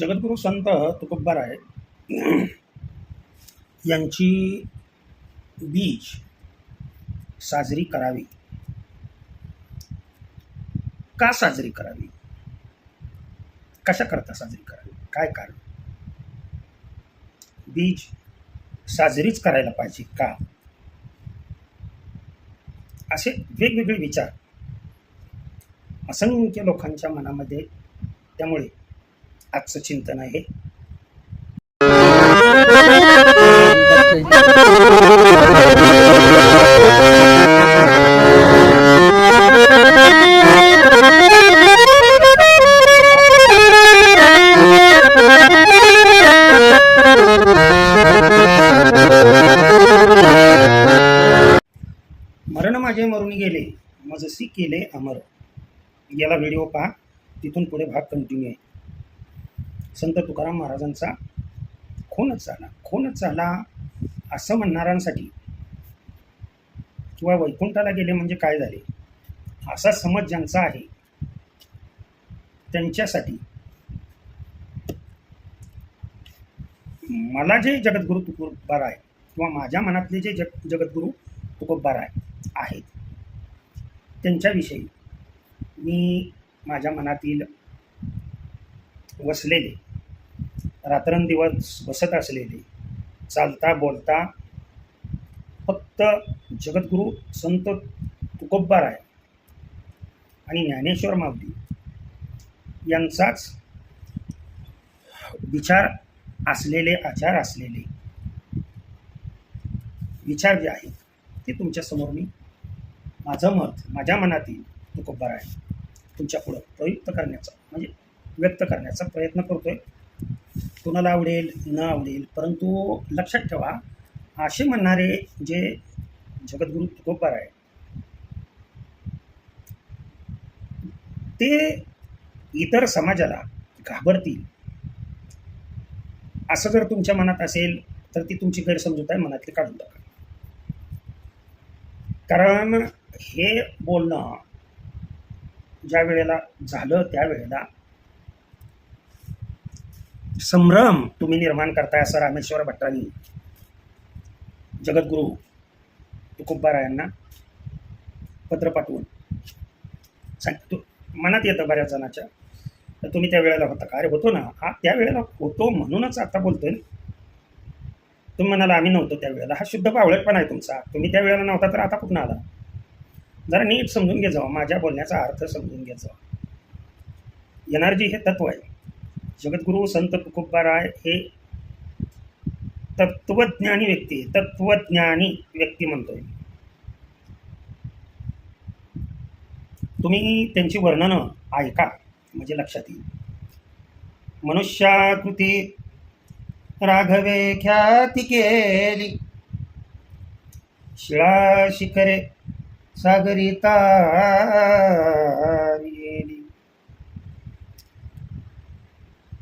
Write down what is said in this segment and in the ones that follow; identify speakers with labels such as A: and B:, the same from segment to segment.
A: जगद्गुरू संत तुकोबाराय यांची बीज साजरी करावी. का साजरी करावी? कशाकरता साजरी करावी? काय कारण? बीज साजरीच करायला पाहिजे का? असे वेगवेगळे विचार असंख्य लोकांच्या मनामध्ये त्यामुळे आजचं चिंतन आहे. मरण माझे मरून गेले मजसी केले अमर. याला व्हिडिओ पहा तिथून पुढे भाग कंटिन्यू आहे. संत तुकाराम महाराजांचा खूनच झाला. खूनच झाला असं म्हणणाऱ्यांसाठी किंवा वैकुंठाला गेले म्हणजे काय झाले? असा समज ज्यांचा आहे त्यांच्यासाठी मला जे जगद्गुरू तुकोबार आहे किंवा माझ्या मनातले जे जग जगद्गुरू तुकोबार आहे आहेत त्यांच्याविषयी मी माझ्या मनातील वसलेले रात्रंदिवस बसत असलेले चालता बोलता फक्त जगद्गुरू संत तुकोब्बार आहे आणि ज्ञानेश्वर मावली यांचाच विचार असलेले आचार असलेले विचार जे आहेत ते तुमच्यासमोर मी माझं मत माझ्या मनातील तुकोब्बार आहे तुमच्या पुढं प्रयुक्त करण्याचा म्हणजे व्यक्त करण्याचा प्रयत्न करतोय. कोणाला आवडेल न आवडेल परंतु लक्षात ठेवा असे म्हणणारे जे जगद्गुरू तुकोबार आहे ते इतर समाजाला घाबरतील. असं जर तुमच्या मनात असेल तर ती तुमची गैरसमजूत आहे मनातली काढून टाका. कारण हे बोलणं ज्या वेळेला झालं त्यावेळेला संभ्रम तुम्ही निर्माण करताय असं रामेश्वर भट्टांनी जगद्गुरू तुकोबारायांना पत्र पाठवून सांगितलं मनात येतं बऱ्याच जणाच्या. तर तुम्ही त्या वेळेला होता का? अरे होतो ना. हा त्या वेळेला होतो म्हणूनच आता बोलतोय तुम्ही म्हणाला आम्ही नव्हतो त्या वेळेला. हा शुद्ध पावळटपणा आहे तुमचा. तुम्ही त्या वेळेला नव्हता तर आता कुठून आला? जरा नीट समजून घे जावा माझ्या बोलण्याचा अर्थ समजून घे जावा एनर्जी हे तत्व आहे. जगद्गुरू संत तुकोबाराय हे तत्वज्ञानी व्यक्ती तत्वज्ञानी व्यक्ती म्हणतोय. तुम्ही त्यांची वर्णनं ऐका म्हणजे लक्षात येईल. मनुष्याकृती राघवे ख्याती केली. शिळा शिखरे सागरिता तारी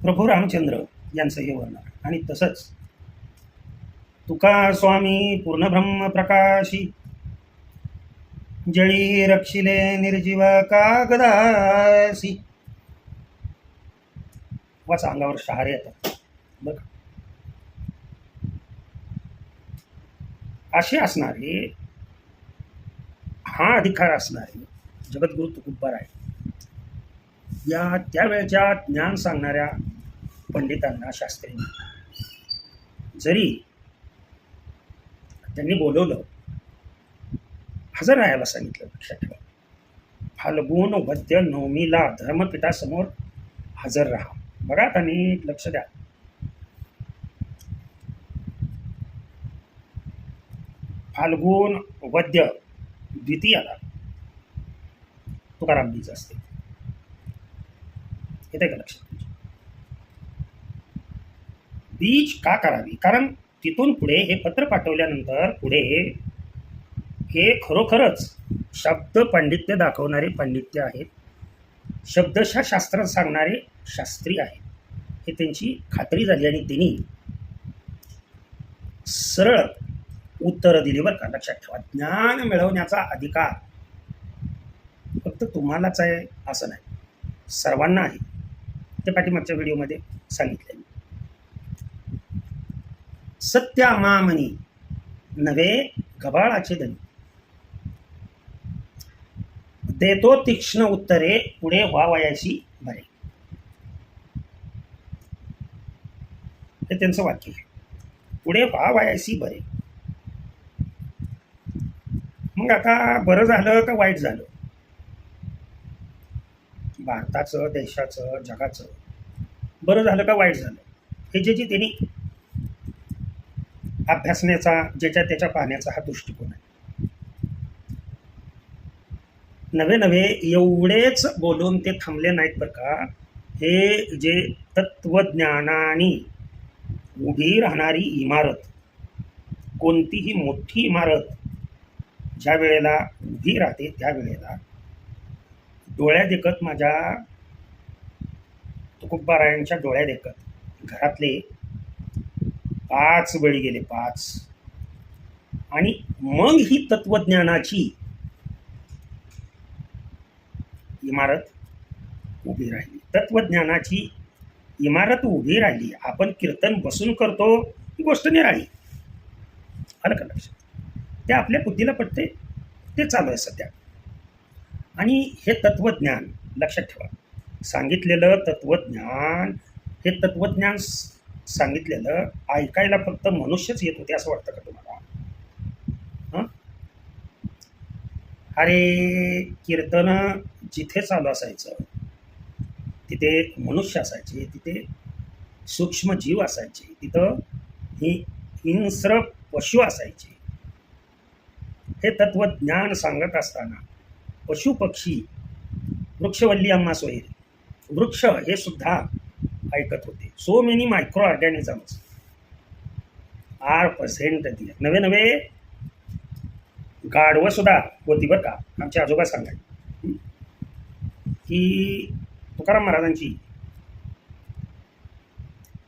A: प्रभू रामचंद्र यांचं हे वर्णन. आणि तसंच तुका स्वामी पूर्ण ब्रह्म प्रकाशी जळी रक्षिले निर्जीव कागदासी. वाचा अंगावर शहारे येतात बघ. असे असणारे हा अधिकार असणारे जगद्गुरु तुकुब्बार आहे या त्यावेळच्या ज्ञान सांगणाऱ्या पंडितांना शास्त्रींना. जरी त्यांनी बोलवलं हजर राहायला सांगितलं लक्षात ठेवा. फाल्गुन वद्य नवमीला धर्मपीठासमोर हजर राहा. बघा त्यांनी लक्ष द्या. फाल्गुन वद्य द्वितीयाला तुकारामदीज असते येते का लक्षात बीज का करावी? कारण तिथून पुढे हे पत्र पाठवल्यानंतर पुढे हे खरोखरच शब्द पांडित्य दाखवणारे पांडित्य आहेत. शब्दशः शास्त्र सांगणारे शास्त्री आहेत. हे त्यांची खात्री झाली आणि त्यांनी सरळ उत्तरं दिली बरं का? लक्षात ठेवा. ज्ञान मिळवण्याचा अधिकार फक्त तुम्हालाच आहे असं नाही. सर्वांना आहे. ते पाठीमागच्या व्हिडिओमध्ये सांगितले सत्या मामनी नवे गबाळाचे धनी. देतो तीक्ष्ण उत्तरे पुढे व्हावयाशी बरे. हे त्यांचं वाक्य आहे. पुढे व्हावयाशी बरे. मग आता बरं झालं का वाईट झालं? भारताचं देशाचं जगाचं. बरं झालं का वाईट झालं? हे जे जे त्यांनी अभ्यासण्याचा ज्याच्या त्याच्या पाहण्याचा हा दृष्टिकोन आहे. नवे नवे एवढेच बोलून ते थांबले नाहीत बरं का. हे जे तत्वज्ञानाने उभी राहणारी इमारत कोणतीही मोठी इमारत ज्या वेळेला उभी राहते त्या वेळेला डोळ्या देखत माझ्या तुकुब्बारायांच्या डोळ्या देखत घरातले पाच बळी गेले पाच. आणि मग ही तत्वज्ञानाची इमारत उभी राहिली. तत्वज्ञानाची इमारत उभी राहिली. आपण कीर्तन बसून करतो ही गोष्ट निराळी. आलं का लक्षात? ते आपल्या बुद्धीला पटते ते चालू आहे सध्या. आणि हे तत्वज्ञान लक्षात ठेवा. सांगितलेलं तत्वज्ञान हे तत्वज्ञान सांगितलेलं ऐकायला फक्त मनुष्यच येत होते असं वाटतं का तुम्हाला? हं? अरे कीर्तन जिथे चालू असायचं तिथे मनुष्य असायचे तिथे सूक्ष्म जीव असायचे तिथं ही हिंस्र पशु असायचे. हे तत्वज्ञान सांगत असताना पशु पक्षी वृक्षवल्ली अम्मा सोहेल वृक्ष हे सुद्धा ऐकत होते. So many microorganisms are percent नवे नवे गाढवं सुद्धा होती बरं का? आमचे आजोबा सांगायचे. की तुकाराम महाराजांची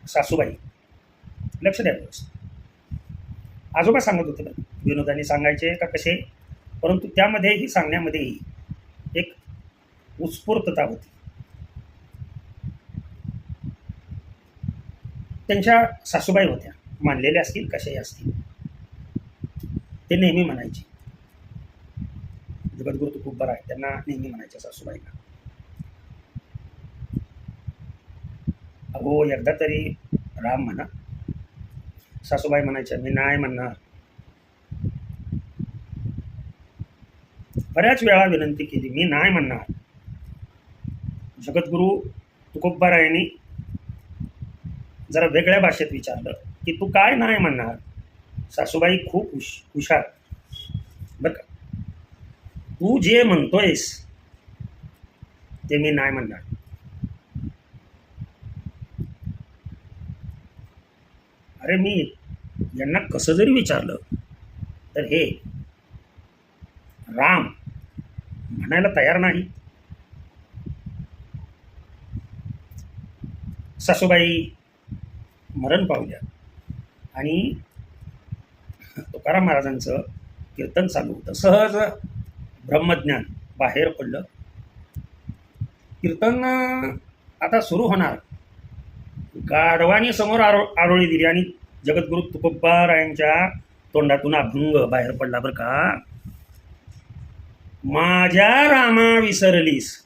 A: सासूबाई लक्ष द्या आजोबा सांगत होते बरं विनोदाने सांगायचे का कसे? परंतु त्यामध्येही सांगण्यामध्येही एक उत्स्फूर्तता होती. त्यांच्या सासूबाई होत्या मानलेल्या असतील कशाही असतील. ते नेहमी म्हणायचे. जगद्गुरु तू खूप बरा आहे त्यांना नेहमी म्हणायच्या सासूबाईला अगो एकदा तरी राम म्हणा. सासूबाई म्हणायच्या मी नाही म्हणणार. बऱ्याच वेळा विनंती केली. मी नाही म्हणणार. जगद्गुरू तुकोबारायांनी जरा वेगळ्या भाषेत विचारलं की तू काय नाही म्हणणार? सासूबाई खूप हुश हुशार. बरं का? तू जे म्हणतोयस ते मी नाही म्हणणार. अरे मी यांना कसं जरी विचारलं तर हे राम. म्हणायला तयार नाही. सासूबाई मरण पावल्या आणि तुकाराम महाराजांचं कीर्तन चालू होतं. सहज ब्रह्मज्ञान बाहेर पडलं. कीर्तन आता सुरू होणार. गाढवानी समोर आरो आरोळी दिली आणि जगद्गुरु तुकोबारायांच्या तोंडातून अभंग बाहेर पडला बरं का? माझ्या रामा विसरलीस.